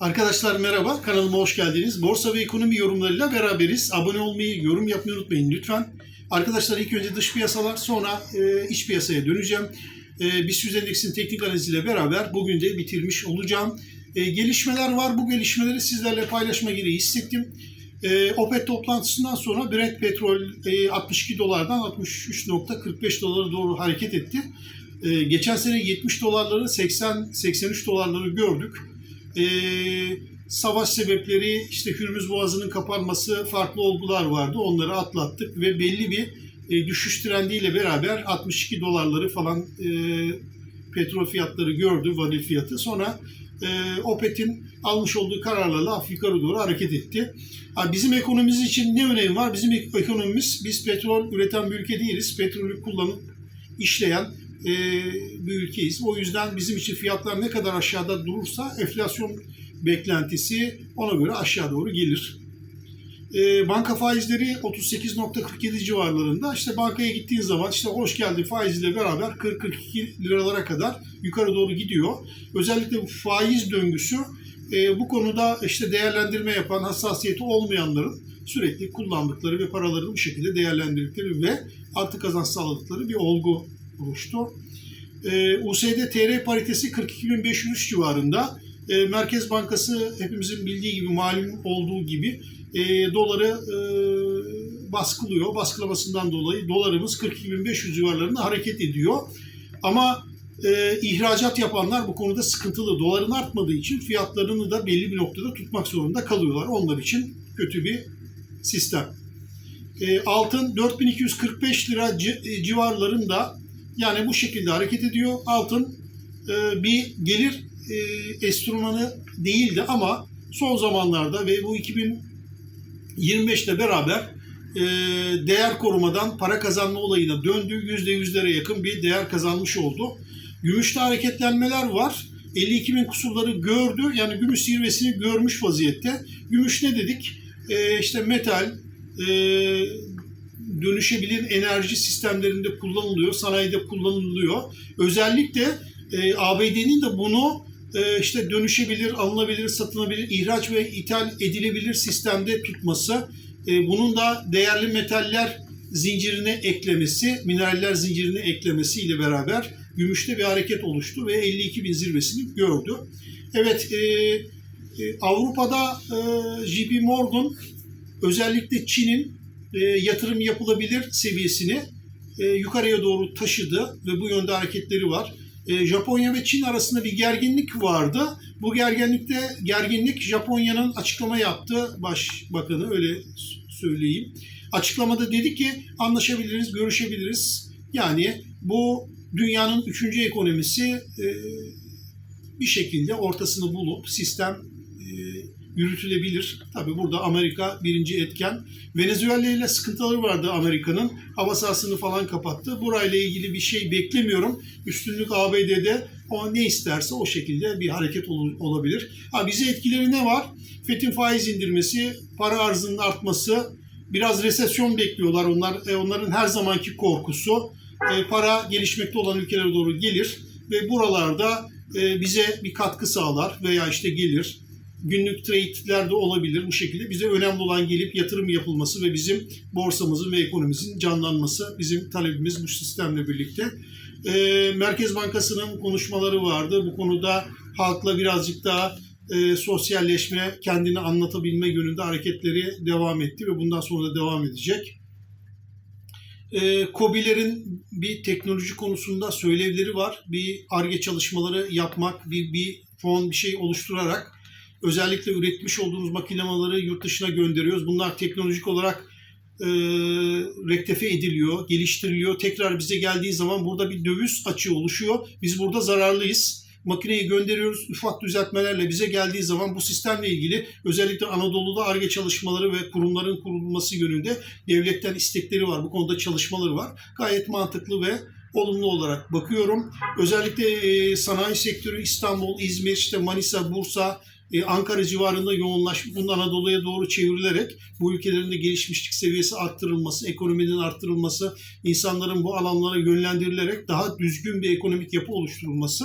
Arkadaşlar merhaba, kanalıma hoş geldiniz. Borsa ve ekonomi yorumlarıyla beraberiz. Abone olmayı, yorum yapmayı unutmayın lütfen. Arkadaşlar ilk önce dış piyasalar, sonra e, iç piyasaya döneceğim. E, BIST endeksinin teknik analiziyle beraber bugün de bitirmiş olacağım. E, gelişmeler var, bu gelişmeleri sizlerle paylaşma gereği hissettim. E, OPEC toplantısından sonra Brent petrol e, 62 dolardan 63.45 dolara doğru hareket etti. E, geçen sene 70 dolarları 80-83 dolarları gördük. E, savaş sebepleri işte Hürmüz Boğazı'nın kapanması farklı olgular vardı. Onları atlattık ve belli bir e, düşüş trendiyle beraber 62 dolarları falan e, petrol fiyatları gördü, varil fiyatı. Sonra e, OPEC'in almış olduğu kararlarla hafif yukarı doğru hareket etti. Ha, bizim ekonomimiz için ne önemi var? Bizim ekonomimiz, biz petrol üreten bir ülke değiliz. Petrolü kullanıp işleyen e, bir ülkeyiz. O yüzden bizim için fiyatlar ne kadar aşağıda durursa enflasyon beklentisi ona göre aşağı doğru gelir. E, banka faizleri 38.47 civarlarında. İşte bankaya gittiğin zaman işte hoş geldin faiziyle beraber 40-42 liralara kadar yukarı doğru gidiyor. Özellikle bu faiz döngüsü e, bu konuda işte değerlendirme yapan hassasiyeti olmayanların sürekli kullandıkları ve paralarını bu şekilde değerlendirdikleri ve artı kazanç sağladıkları bir olgu oluştu. E, USD TR paritesi 42.503 civarında. E, Merkez Bankası hepimizin bildiği gibi malum olduğu gibi e, doları e, baskılıyor. Baskılamasından dolayı dolarımız 42.500 civarlarında hareket ediyor. Ama e, ihracat yapanlar bu konuda sıkıntılı. Doların artmadığı için fiyatlarını da belli bir noktada tutmak zorunda kalıyorlar. Onlar için kötü bir sistem. E, altın 4245 lira e, civarlarında yani bu şekilde hareket ediyor. Altın e, bir gelir e, enstrümanı değildi ama son zamanlarda ve bu 2025'te beraber e, değer korumadan para kazanma olayına döndü. %100'lere yakın bir değer kazanmış oldu. Gümüşte hareketlenmeler var. 52 bin kusurları gördü. Yani gümüş zirvesini görmüş vaziyette. Gümüş ne dedik? E, işte metal, e, dönüşebilir enerji sistemlerinde kullanılıyor, sanayide kullanılıyor. Özellikle e, ABD'nin de bunu e, işte dönüşebilir, alınabilir, satılabilir, ihraç ve ithal edilebilir sistemde tutması, e, bunun da değerli metaller zincirine eklemesi, mineraller zincirine eklemesiyle beraber gümüşte bir hareket oluştu ve 52 bin zirvesini gördü. Evet, e, e, Avrupa'da e, JP Morgan özellikle Çin'in e, yatırım yapılabilir seviyesini e, yukarıya doğru taşıdı ve bu yönde hareketleri var. E, Japonya ve Çin arasında bir gerginlik vardı. Bu gerginlikte gerginlik Japonya'nın açıklama yaptığı başbakanı öyle söyleyeyim. Açıklamada dedi ki anlaşabiliriz, görüşebiliriz. Yani bu dünyanın üçüncü ekonomisi bir şekilde ortasını bulup sistem yürütülebilir. Tabi burada Amerika birinci etken. Venezuela ile sıkıntıları vardı Amerika'nın. Hava sahasını falan kapattı. Burayla ilgili bir şey beklemiyorum. Üstünlük ABD'de o ne isterse o şekilde bir hareket ol- olabilir. Ha bize etkileri ne var? FED'in faiz indirmesi, para arzının artması, biraz resesyon bekliyorlar onlar. E, onların her zamanki korkusu. E, para gelişmekte olan ülkelere doğru gelir ve buralarda e, bize bir katkı sağlar veya işte gelir günlük trade'ler de olabilir bu şekilde. Bize önemli olan gelip yatırım yapılması ve bizim borsamızın ve ekonomimizin canlanması bizim talebimiz bu sistemle birlikte. Ee, Merkez Bankası'nın konuşmaları vardı. Bu konuda halkla birazcık daha e, sosyalleşme, kendini anlatabilme yönünde hareketleri devam etti ve bundan sonra da devam edecek. E, COBİ'lerin bir teknoloji konusunda söylevleri var. Bir ARGE çalışmaları yapmak, bir, bir fon bir şey oluşturarak özellikle üretmiş olduğumuz makineleleri yurt dışına gönderiyoruz. Bunlar teknolojik olarak e, rektefe ediliyor, geliştiriliyor. Tekrar bize geldiği zaman burada bir döviz açığı oluşuyor. Biz burada zararlıyız. Makineyi gönderiyoruz ufak düzeltmelerle bize geldiği zaman bu sistemle ilgili özellikle Anadolu'da ARGE çalışmaları ve kurumların kurulması yönünde devletten istekleri var. Bu konuda çalışmaları var. Gayet mantıklı ve olumlu olarak bakıyorum. Özellikle e, sanayi sektörü İstanbul, İzmir, işte Manisa, Bursa, e, Ankara civarında yoğunlaşıp bunun Anadolu'ya doğru çevrilerek bu ülkelerin de gelişmişlik seviyesi arttırılması, ekonominin arttırılması, insanların bu alanlara yönlendirilerek daha düzgün bir ekonomik yapı oluşturulması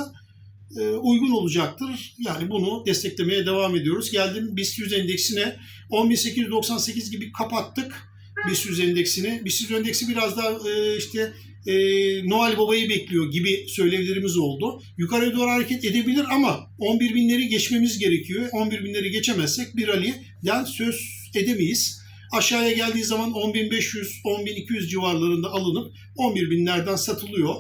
e, uygun olacaktır. Yani bunu desteklemeye devam ediyoruz. Geldim BIST 100 endeksine 10.898 gibi kapattık BIST 100 endeksini. BIST 100 endeksi biraz daha e, işte e, Noel Baba'yı bekliyor gibi söylemlerimiz oldu. Yukarıya doğru hareket edebilir ama 11 binleri geçmemiz gerekiyor. 11 binleri geçemezsek bir rally'den söz edemeyiz. Aşağıya geldiği zaman 10.500, 10.200 civarlarında alınıp 11 binlerden satılıyor.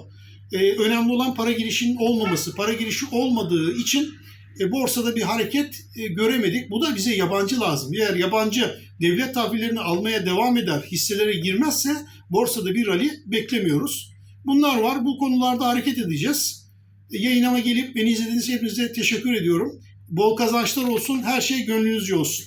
Ee, önemli olan para girişinin olmaması. Para girişi olmadığı için e, borsada bir hareket e, göremedik. Bu da bize yabancı lazım. Eğer yabancı devlet tahvillerini almaya devam eder, hisselere girmezse borsada bir rally beklemiyoruz. Bunlar var. Bu konularda hareket edeceğiz. E, Yayınıma gelip beni izlediğiniz hepinize teşekkür ediyorum. Bol kazançlar olsun. Her şey gönlünüzce olsun.